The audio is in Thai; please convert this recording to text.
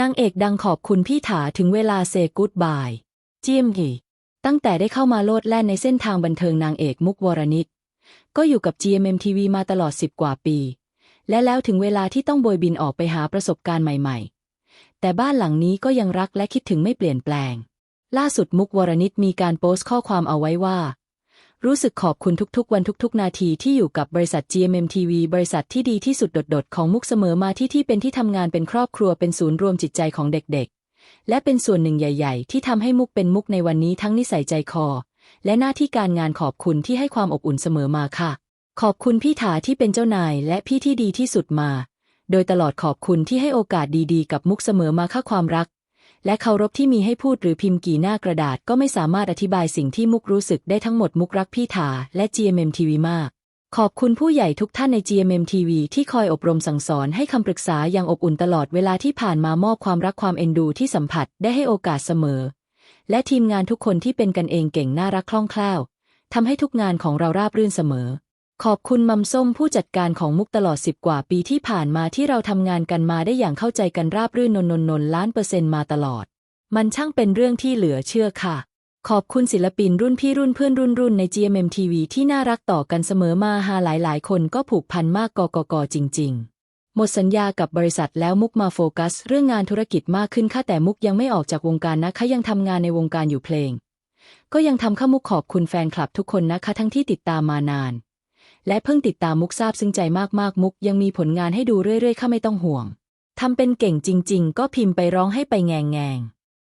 นางเอกดังขอบคุณพี่ถาถึงเวลาเซกูดบายเจียมกีตั้งแต่ได้เข้ามาโลดแล่นในเส้นทางบันเทิงนางเอกมุกวรนิต ก็อยู่กับ GMMTV มาตลอดสิบกว่าปี และแล้วถึงเวลาที่ต้องโบยบินออกไปหาประสบการณ์ใหม่ ๆ แต่บ้านหลังนี้ก็ยังรักและคิดถึงไม่เปลี่ยนแปลง ล่าสุดมุกวรนิตมีการโพสต์ข้อความเอาไว้ว่า รู้สึกขอบคุณทุกๆ วันทุกๆ นาทีที่อยู่กับบริษัท GMMTV บริษัทที่ดีที่สุดโดดๆ ของมุกเสมอมาที่ที่เป็นที่ทำงานเป็นครอบครัวเป็นศูนย์รวมจิตใจของเด็กๆ และเป็นส่วนหนึ่งใหญ่ ๆ ที่ทำให้มุกเป็นมุกในวันนี้ทั้งนิสัยใจคอ และหน้าที่การงานขอบคุณที่ให้ความอบอุ่นเสมอมาค่ะ ขอบคุณพี่ถาที่เป็นเจ้านาย และพี่ที่ดีที่สุดมา โดยตลอดขอบคุณที่ให้โอกาสดีๆ กับมุกเสมอมาค่าความรัก และเคารพที่มีให้พูดหรือพิมพ์กี่หน้ากระดาษก็ไม่สามารถอธิบายสิ่งที่มุกรู้สึกได้ทั้งหมดมุกรักพี่ถาและ GMMTV มาก ขอบคุณผู้ใหญ่ทุกท่านใน GMMTV ที่คอยอบรมสั่งสอนให้คำปรึกษาอย่างอบอุ่นตลอดเวลาที่ผ่านมามอบความรักความเอ็นดูที่สัมผัสได้ให้โอกาสเสมอ และทีมงานทุกคนที่เป็นกันเองเก่งน่ารักคล่องแคล่วทำให้ทุกงานของเราราบรื่นเสมอ ขอบคุณมัมส้มผู้จัดการของมุกตลอดสิบกว่าปีที่ผ่านมาที่เราทำงานกันมาได้อย่างเข้าใจกันราบรื่นนนนนนล้านเปอร์เซ็นต์มาตลอด มันช่างเป็นเรื่องที่เหลือเชื่อค่ะ ขอบคุณศิลปินรุ่นพี่รุ่นเพื่อนรุ่นรุ่นใน GMMTV ที่น่ารักต่อกันเสมอมาหาหลายหลายคนก็ผูกพันมากกกกจริง ๆ หมดสัญญากับบริษัทแล้วมุกมาโฟกัส เรื่องงานธุรกิจมากขึ้นค่ะแต่มุกยังไม่ออกจากวงการนะคะยังทำงานในวงการอยู่เพลง ก็ยังทำข้ามุกขอบคุณแฟนคลับทุกคนนะคะทั้งที่ติดตามมานาน และเพิ่งติดตามมุกทราบซึ้งใจมากๆ มุกยังมีผลงานให้ดูเรื่อยๆค่ะไม่ต้องห่วงทำเป็นเก่งจริง ๆ ก็พิมพ์ไปร้องให้ไปแงงแงง